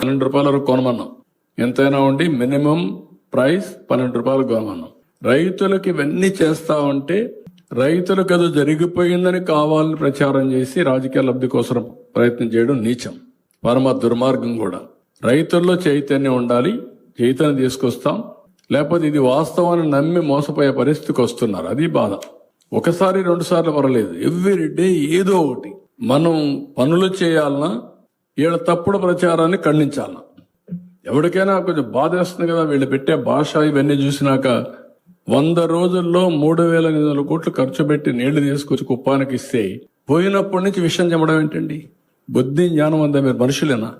పన్నెండు రూపాయల వరకు కొనమన్నాం. ఎంతైనా ఉండి మినిమం ప్రైస్ పన్నెండు రూపాయలు కొనమన్నాం. రైతులకు ఇవన్నీ చేస్తా ఉంటే రైతులకు అది జరిగిపోయిందని కావాలని ప్రచారం చేసి రాజకీయ లబ్ధి కోసం ప్రయత్నం చేయడం నీచం. పరమ దుర్మార్గం కూడా. రైతుల్లో చైతన్యం ఉండాలి చైతన్యం తీసుకొస్తాం. లేకపోతే ఇది వాస్తవాన్ని నమ్మి మోసపోయే పరిస్థితికి వస్తున్నారు. అది బాధ. ఒకసారి రెండు సార్లు పర్వాలేదు. ఎవ్రీ డే ఏదో ఒకటి. మనం పనులు చేయాలన్నా వీళ్ళ తప్పుడు ప్రచారాన్ని ఖండించాలన్నా. ఎవరికైనా కొంచెం బాధ వేస్తుంది కదా వీళ్ళు పెట్టే భాష ఇవన్నీ చూసినాక వంద రోజుల్లో మూడు వేల ఎనిమిది వందల కోట్లు ఖర్చు పెట్టి నీళ్ళు తీసుకొచ్చి కుప్పానికి ఇస్తే పోయినప్పటి నుంచి విషయం చెప్పడం ఏంటండి? బుద్ధి జ్ఞానం అంతా మీరు మనుషులేనా?